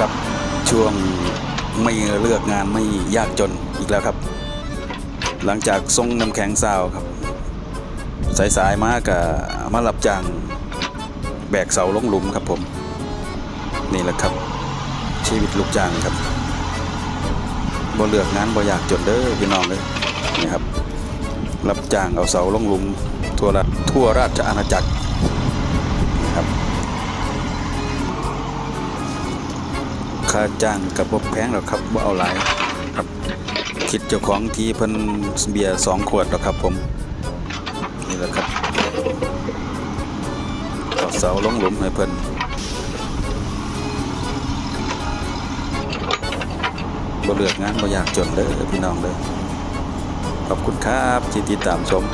ครับช่วงไม่เลือกงานไม่ยากจนอีกแล้วครับ หลังจากทรงน้ำแข็งซาวครับ สายๆมากะมารับจ้างแบกเสาลงหลุมครับผม นี่แหละครับ ชีวิตลูกจ้างครับบ่เลือกงานบ่อยากจนเด้อพี่น้องเลยนี่ครับรับจ้างเอาเสาลงหลุมทั่วราทั่วราชอาณาจักรครับ ค่าจ้างกับบ่แพงหรอกครับบ่เอาหลายครับคิดเจ้าของที่เพิ่นเบียร์สองขวดหรอกครับผม นี่แหละครับเอาเสาลงหลุมให้เพิ่นบ่เลือกงานบ่อยากจนเด้อพี่น้องเด้อขอบคุณครับที่ติดตามชม